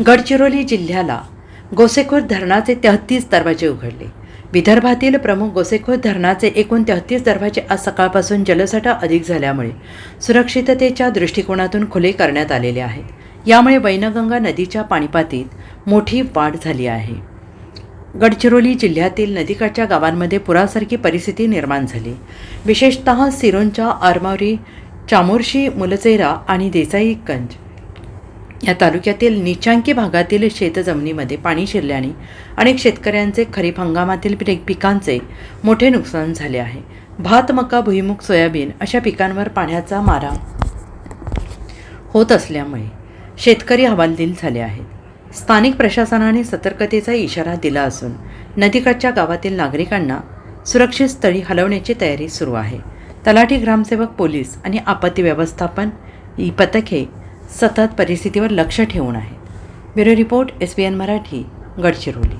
गडचिरोली जिल्ह्याला गोसेखुर्द धरणाचे तेहतीस दरवाजे उघडले. विदर्भातील प्रमुख गोसेखुर्द धरणाचे एकूण तेहतीस दरवाजे आज सकाळपासून जलसाठा अधिक झाल्यामुळे सुरक्षिततेच्या दृष्टिकोनातून खुले करण्यात आलेले आहेत. यामुळे वैनगंगा नदीच्या पाणीपातीत मोठी वाढ झाली आहे. गडचिरोली जिल्ह्यातील नदीकाठच्या गावांमध्ये पुरासारखी परिस्थिती निर्माण झाली. विशेषतः सिरोंचा आरमावरी चामोर्शी मुलचेरा आणि देसाईगंज या तालुक्यातील निचांकी भागातील शेतजमिनीमध्ये पाणी शिरल्याने अनेक शेतकऱ्यांचे खरीप हंगामातील पिकांचे मोठे नुकसान झाले आहे. भात मका भुईमुग सोयाबीन अशा पिकांवर पाण्याचा मारा होत असल्यामुळे शेतकरी हवालदिल झाले आहेत. स्थानिक प्रशासनाने सतर्कतेचा इशारा दिला असून नदीकाठच्या गावातील नागरिकांना सुरक्षित स्थळी हलवण्याची तयारी सुरू आहे. तलाठी ग्रामसेवक पोलीस आणि आपत्ती व्यवस्थापन ही पथके सतत परिस्थितीवर लक्ष ठेवून आहेत. Bureau report S B N Marathi Gadchiroli.